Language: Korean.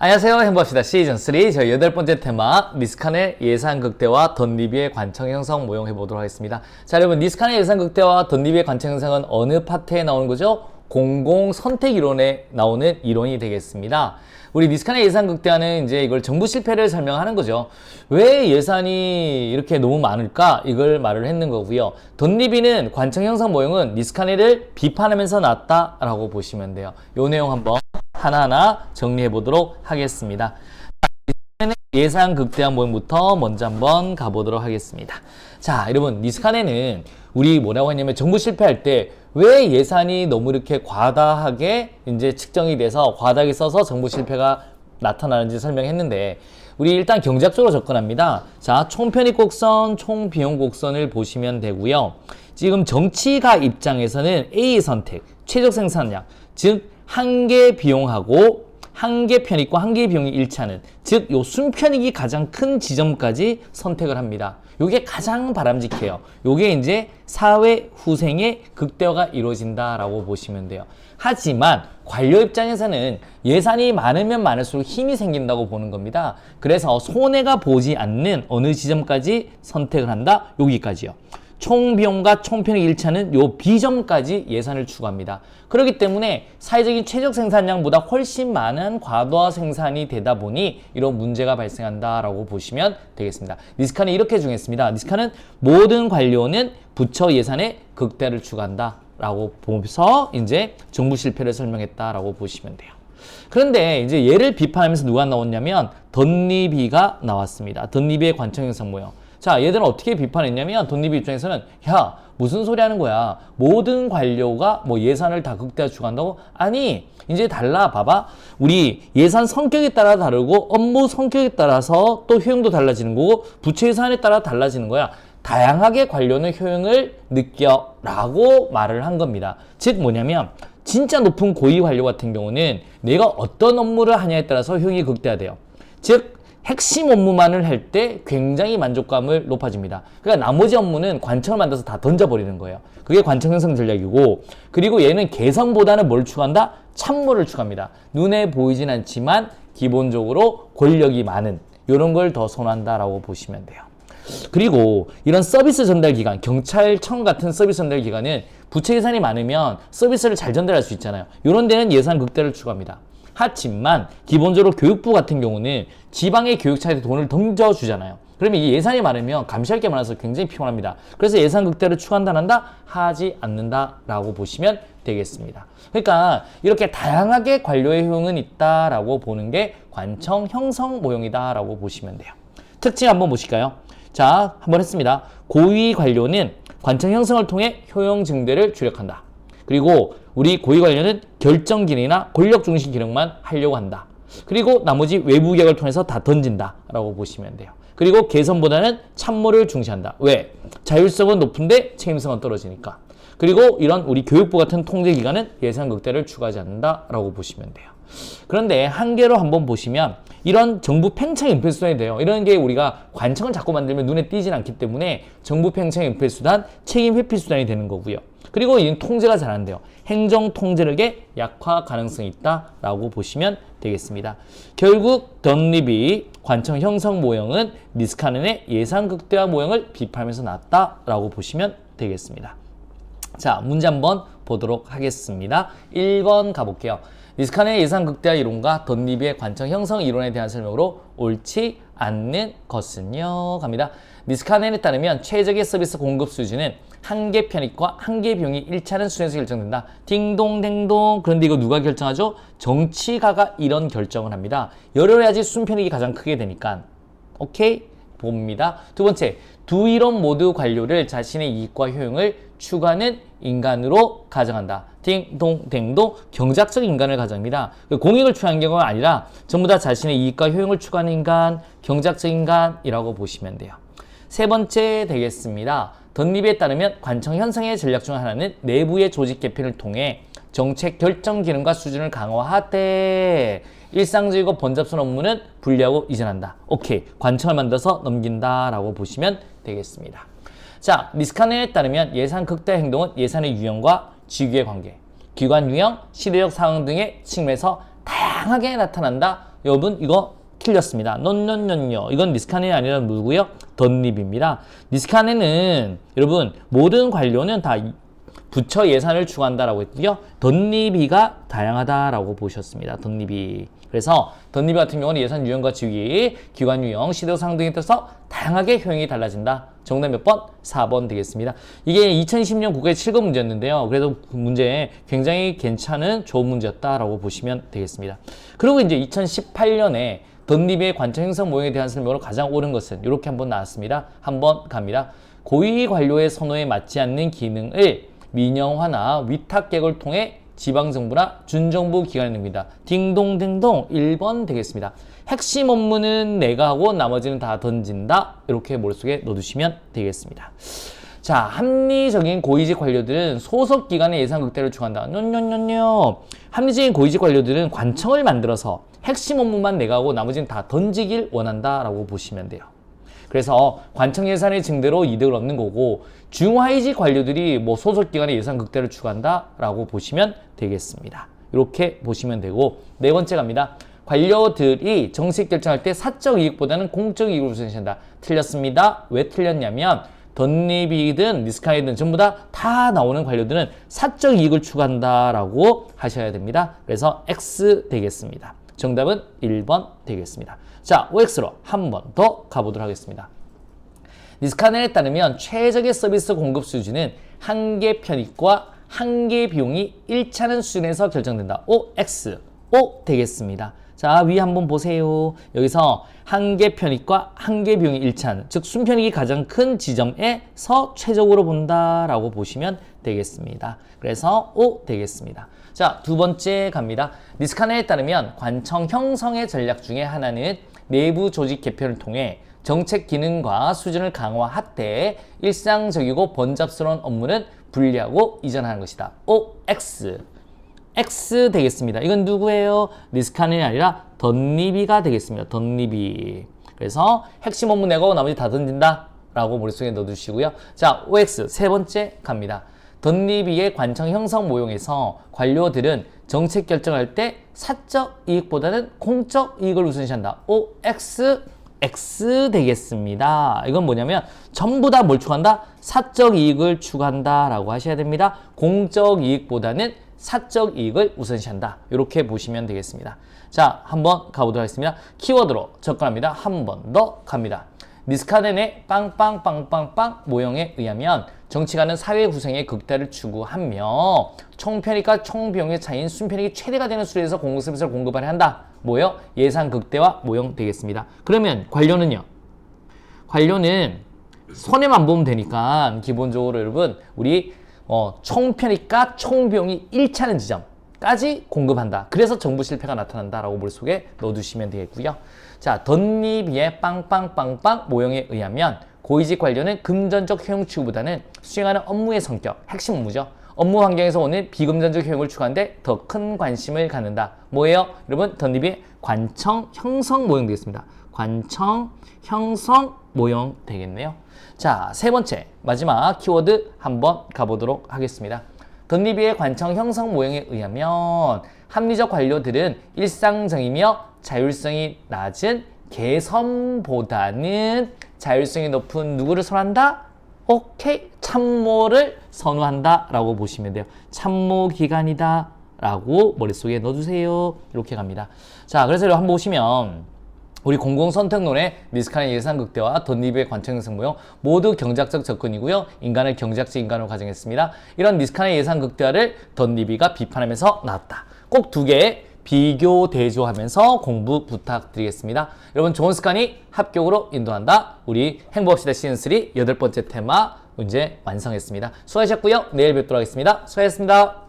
안녕하세요. 행복합시다. 시즌3 저희 여덟 번째 테마 니스칸의 예산 극대와 덧니비의 관청 형성 모형해 보도록 하겠습니다. 자 여러분 니스칸의 예산 극대와 덧니비의 관청 형성은 어느 파트에 나오는 거죠? 공공 선택 이론에 나오는 이론이 되겠습니다. 우리 니스칸의 예산 극대화는 이제 이걸 정부 실패를 설명하는 거죠. 왜 예산이 이렇게 너무 많을까? 이걸 말을 했는 거고요. 덧니비는 관청 형성 모형은 니스칸의를 비판하면서 났다라고 보시면 돼요. 요 내용 한번 하나하나 정리해 보도록 하겠습니다. 예산 극대화 모형부터 먼저 한번 가보도록 하겠습니다. 자, 여러분, 니스칸에는 우리 뭐라고 했냐면 정부 실패할 때 왜 예산이 너무 이렇게 과다하게 이제 측정이 돼서 과다하게 써서 정부 실패가 나타나는지 설명했는데 우리 일단 경제학적으로 접근합니다. 자, 총편익 곡선, 총비용 곡선을 보시면 되고요. 지금 정치가 입장에서는 A 선택, 최적 생산량, 즉 한계 비용하고 한계 편익과 한계 비용이 일치하는 즉 요 순편익이 가장 큰 지점까지 선택을 합니다. 요게 가장 바람직해요. 요게 이제 사회 후생의 극대화가 이루어진다라고 보시면 돼요. 하지만 관료 입장에서는 예산이 많으면 많을수록 힘이 생긴다고 보는 겁니다. 그래서 손해가 보지 않는 어느 지점까지 선택을 한다? 여기까지요. 총비용과 총편익 일치하는 요 비점까지 예산을 추구합니다. 그렇기 때문에 사회적인 최적 생산량보다 훨씬 많은 과도화 생산이 되다 보니 이런 문제가 발생한다라고 보시면 되겠습니다. 니스카는 이렇게 정했습니다. 니스카는 모든 관료는 부처 예산의 극대를 추구한다. 라고 보면서 이제 정부 실패를 설명했다라고 보시면 돼요. 그런데 이제 얘를 비판하면서 누가 나왔냐면 덧니비가 나왔습니다. 덧니비의 관청 형성 모형. 자, 얘들은 어떻게 비판했냐면 돈리비 입장에서는 야 무슨 소리 하는 거야? 모든 관료가 뭐 예산을 다 극대화 추구한다고? 아니 이제 달라 봐봐. 우리 예산 성격에 따라 다르고 업무 성격에 따라서 또 효용도 달라지는 거고 부채 예산에 따라 달라지는 거야. 다양하게 관료는 효용을 느껴라고 말을 한 겁니다. 즉 뭐냐면 진짜 높은 고위 관료 같은 경우는 내가 어떤 업무를 하냐에 따라서 효용이 극대화돼요. 즉 핵심 업무만을 할 때 굉장히 만족감을 높아집니다. 그러니까 나머지 업무는 관청을 만들어서 다 던져버리는 거예요. 그게 관청 형성 전략이고 그리고 얘는 개성보다는 뭘 추구한다? 참모를 추구합니다. 눈에 보이진 않지만 기본적으로 권력이 많은 이런 걸 더 선호한다라고 보시면 돼요. 그리고 이런 서비스 전달 기관, 경찰청 같은 서비스 전달 기관은 부채 예산이 많으면 서비스를 잘 전달할 수 있잖아요. 이런 데는 예산 극대를 추구합니다. 하지만 기본적으로 교육부 같은 경우는 지방의 교육차에 돈을 던져주잖아요. 그러면 이 예산이 많으면 감시할 게 많아서 굉장히 피곤합니다. 그래서 예산 극대를 추구한다 한다? 하지 않는다라고 보시면 되겠습니다. 그러니까 이렇게 다양하게 관료의 효용은 있다라고 보는 게 관청 형성 모형이다라고 보시면 돼요. 특징 한번 보실까요? 자, 한번 했습니다. 고위 관료는 관청 형성을 통해 효용 증대를 주력한다. 그리고 우리 고위 관료는 결정 기능이나 권력 중심 기능만 하려고 한다. 그리고 나머지 외부 계약을 통해서 다 던진다라고 보시면 돼요. 그리고 개선보다는 참모를 중시한다. 왜? 자율성은 높은데 책임성은 떨어지니까. 그리고 이런 우리 교육부 같은 통제기관은 예산 극대를 추가하지 않는다라고 보시면 돼요. 그런데 한계로 한번 보시면 이런 정부 팽창 은폐수단이 돼요. 이런 게 우리가 관청을 자꾸 만들면 눈에 띄진 않기 때문에 정부 팽창 은폐수단, 책임 회피수단이 되는 거고요. 그리고 이 통제가 잘 안 돼요. 행정 통제력의 약화 가능성이 있다라고 보시면 되겠습니다. 결국 던립이 관청 형성 모형은 니스카넨의 예산 극대화 모형을 비판하면서 났다라고 보시면 되겠습니다. 자, 문제 한번 보도록 하겠습니다. 1번 가볼게요. 니스칸의 예산 극대화 이론과 덧니비의 관청 형성 이론에 대한 설명으로 옳지 않는 것은요 갑니다. 니스카넨에 따르면 최적의 서비스 공급 수준은 한계 편익과 한계 비용이 일치하는 수준에서 결정된다. 딩동댕동. 그런데 이거 누가 결정하죠? 정치가가 이런 결정을 합니다. 열어야지 순편익이 가장 크게 되니까. 오케이? 봅니다. 두 번째, 두 이론 모두 관료를 자신의 이익과 효용을 추구하는 인간으로 가정한다. 딩동댕동 경작적 인간을 가정합니다. 그 공익을 추구하는 경우가 아니라 전부 다 자신의 이익과 효용을 추구하는 인간, 경작적 인간이라고 보시면 돼요. 세 번째 되겠습니다. 덧립에 따르면 관청 현상의 전략 중 하나는 내부의 조직 개편을 통해 정책 결정 기능과 수준을 강화하되 일상적이고 번잡스러운 업무는 분리하고 이전한다. 오케이. 관청을 만들어서 넘긴다라고 보시면 되겠습니다. 자, 미스카네에 따르면 예산 극대 행동은 예산의 유형과 직위의 관계, 기관 유형, 시대적 상황 등의 측면에서 다양하게 나타난다. 여러분 이거 틀렸습니다. 논논논요. 이건 니스칸이 아니라 누구요? 덧립입니다. 니스칸에는 여러분 모든 관료는 다 부처 예산을 추구한다라고 했고요. 덧립이가 다양하다라고 보셨습니다. 덧립이. 그래서 덧립이 같은 경우는 예산 유형과 지위, 기관 유형, 시도 상 등에 따라서 다양하게 효용이 달라진다. 정답 몇 번? 4번 되겠습니다. 이게 2020년 국회 7급 문제였는데요. 그래도 그 문제 굉장히 괜찮은 좋은 문제였다라고 보시면 되겠습니다. 그리고 이제 2018년에 덧립의 관청 형성 모형에 대한 설명으로 가장 옳은 것은 이렇게 한번 나왔습니다. 한번 갑니다. 고위 관료의 선호에 맞지 않는 기능을 민영화나 위탁객을 통해 지방정부나 준정부 기관에 냅니다. 딩동댕동 1번 되겠습니다. 핵심 업무는 내가 하고 나머지는 다 던진다. 이렇게 머릿속에 넣어두시면 되겠습니다. 자, 합리적인 고위직 관료들은 소속 기관의 예산 극대를 추구한다. 뇨뇨뇨뇨. 합리적인 고위직 관료들은 관청을 만들어서 핵심 업무만 내가 하고 나머지는 다 던지길 원한다라고 보시면 돼요. 그래서 관청 예산의 증대로 이득을 얻는 거고 중하위직 관료들이 뭐 소속 기관의 예산 극대를 추구한다라고 보시면 되겠습니다. 이렇게 보시면 되고 네 번째 갑니다. 관료들이 정책 결정할 때 사적 이익보다는 공적 이익을 우선시한다. 틀렸습니다. 왜 틀렸냐면 덧립이든 리스카이든 전부 다 다 나오는 관료들은 사적 이익을 추구한다라고 하셔야 됩니다. 그래서 X 되겠습니다. 정답은 1번 되겠습니다. 자, OX로 한 번 더 가보도록 하겠습니다. 니스카넬에 따르면 최적의 서비스 공급 수준은 한계 편익과 한계 비용이 일치하는 수준에서 결정된다. OX, O 되겠습니다. 자, 위 한번 보세요. 여기서 한계 편익과 한계 비용이 일치하는, 즉 순편익이 가장 큰 지점에서 최적으로 본다라고 보시면 되겠습니다. 그래서 O 되겠습니다. 자, 두 번째 갑니다. 니스카넬에 따르면 관청 형성의 전략 중에 하나는 내부 조직 개편을 통해 정책 기능과 수준을 강화하되 일상적이고 번잡스러운 업무는 분리하고 이전하는 것이다. O, X. X 되겠습니다. 이건 누구예요? 리스카넬이 아니라 덧립이가 되겠습니다. 덧립이. 그래서 핵심 업무 내고 나머지 다 던진다. 라고 머릿속에 넣어두시고요. 자, OX 세 번째 갑니다. 덧립이의 관청 형성 모형에서 관료들은 정책 결정할 때 사적 이익보다는 공적 이익을 우선시한다. OX X 되겠습니다. 이건 뭐냐면 전부 다 뭘 추구한다? 사적 이익을 추구한다 라고 하셔야 됩니다. 공적 이익보다는 사적 이익을 우선시한다. 이렇게 보시면 되겠습니다. 자, 한번 가보도록 하겠습니다. 키워드로 접근합니다. 한 번 더 갑니다. 니스카덴의 빵빵빵빵빵 모형에 의하면 정치가는 사회 구성의 극대를 추구하며 총편익과 총비용의 차이인 순편익이 최대가 되는 수준에서 공급 서비스를 공급하려 한다. 뭐요? 예산 극대화 모형 되겠습니다. 그러면 관료는요? 관료는 손해만 보면 되니까 기본적으로 여러분 우리 어, 총편익과 총비용이 일치하는 지점까지 공급한다. 그래서 정부 실패가 나타난다라고 머릿속에 넣어두시면 되겠고요. 자, 덧립의 빵빵빵빵 모형에 의하면 고위직 관료는 금전적 효용 추구보다는 수행하는 업무의 성격, 핵심 업무죠. 업무 환경에서 오는 비금전적 효용을 추구하는데 더 큰 관심을 갖는다. 뭐예요? 여러분, 덧립이 관청 형성 모형 되겠습니다. 관청 형성 모형 되겠네요. 자, 세 번째, 마지막 키워드 한번 가보도록 하겠습니다. 덧립이의 관청 형성 모형에 의하면 합리적 관료들은 일상적이며 자율성이 낮은 개선보다는 자율성이 높은 누구를 선호한다? 오케이 참모를 선호한다 라고 보시면 돼요 참모 기관이다 라고 머릿속에 넣어주세요 이렇게 갑니다 자 그래서 한번 보시면 우리 공공선택론의 미스카의 예산 극대와 덧립의 관청형성 모형 모두 경작적 접근이고요. 인간을 경작적 인간으로 가정했습니다. 이런 미스카의 예산 극대화를 덧립이가 비판하면서 나왔다. 꼭 두개 비교 대조하면서 공부 부탁드리겠습니다. 여러분 좋은 습관이 합격으로 인도한다. 우리 행복합시다 시즌3 여덟 번째 테마 문제 완성했습니다. 수고하셨고요. 내일 뵙도록 하겠습니다. 수고하셨습니다.